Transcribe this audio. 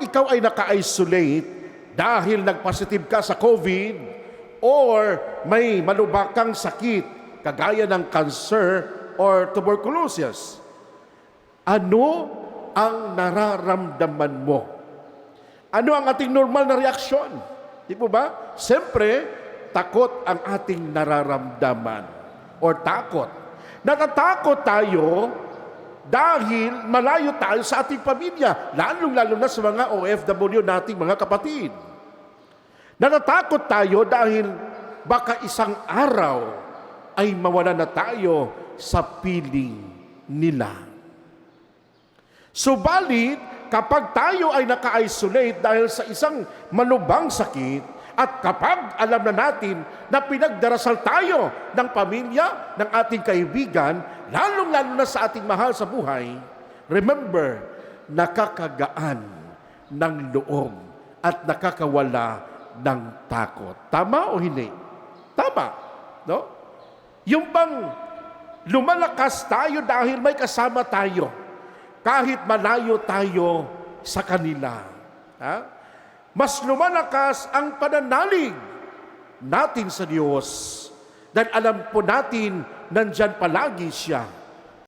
kapag ikaw ay naka-isolate dahil nagpositive ka sa COVID or may malubakang sakit kagaya ng cancer or tuberculosis, ano ang nararamdaman mo? Ano ang ating normal na reaksyon? Di po ba? Siyempre, takot ang ating nararamdaman or takot. Natatakot tayo dahil malayo tayo sa ating pamilya, lalong-lalo na sa mga OFW nating mga kapatid. Natatakot tayo dahil baka isang araw ay mawala na tayo sa piling nila. Subalit, kapag tayo ay naka-isolate dahil sa isang malubang sakit, at kapag alam na natin na pinagdarasal tayo ng pamilya, ng ating kaibigan, lalong-lalo na sa ating mahal sa buhay, remember, nakakagaan ng loob at nakakawala ng takot. Tama o hindi? Tama. No? Yung bang lumalakas tayo dahil may kasama tayo kahit malayo tayo sa kanila. Ha? Mas lumalakas ang pananalig natin sa Diyos. Dahil alam po natin nandyan palagi siya